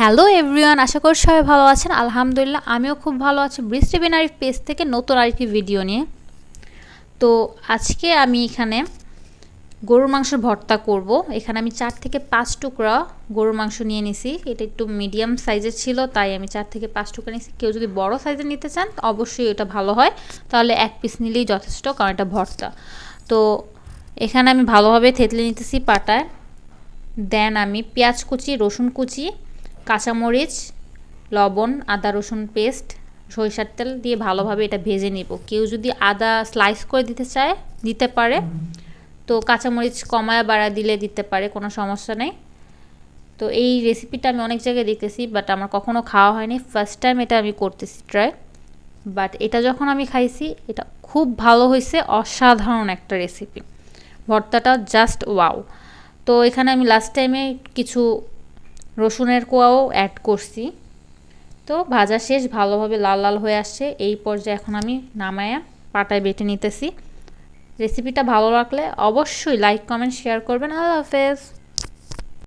Hello everyone, আশা করি সবাই ভালো আছেন। আলহামদুলিল্লাহ, আমিও খুব ভালো আছি বৃষ্টি বিনারি পেজ থেকে নতুন আরেকটি ভিডিও নিয়ে। তো আজকে আমি এখানে গরুর মাংসের ভর্তা করব। এখানে আমি চার থেকে পাঁচ টুকরা গরুর মাংস নিয়ে নিছি। এটা একটু মিডিয়াম সাইজের ছিল, তাই আমি চার থেকে পাঁচ টুকরা নিয়েছি কেউ যদি বড় সাইজের নিতে চান, অবশ্যই এটা ভালো হয়। তাহলে এক পিস নিলেই যথেষ্ট, কারণ এটা ভর্তা। তো এখানে আমি ভালোভাবে থেতলে নিতেছি পাটায়। দেন আমি পেঁয়াজ কুচি, রসুন কুচি কাঁচামরিচ, লবণ, আদা, রসুন পেস্ট সরিষার তেল দিয়ে ভালোভাবে এটা ভেজে নিব। কেউ যদি আদা স্লাইস করে দিতে চায়, দিতে পারে। তো কাঁচামরিচ কমায় বাড়া দিলে দিতে পারে, কোনো সমস্যা নেই। তো এই রেসিপিটা আমি অনেক জায়গায় দেখতেছি বাট আমার কখনো খাওয়া হয়নি। ফার্স্ট টাইম এটা আমি করতেছি ট্রাই বাট এটা যখন আমি খাইছি, এটা খুব ভালো হয়েছে, অসাধারণ একটা রেসিপি ভর্তাটা জাস্ট ওয়াও তো এখানে আমি লাস্ট টাইমে কিছু রসুনের কোয়াও অ্যাড করছি। তো ভাজা শেষ ভালোভাবে লাল লাল হয়ে আসছে। এই পর্যায়ে এখন আমি নামায়া পাটায় বেটে নিতেছি। রেসিপিটা ভালো লাগলে অবশ্যই লাইক কমেন্ট শেয়ার করবেন। আল্লাহ হাফেজ।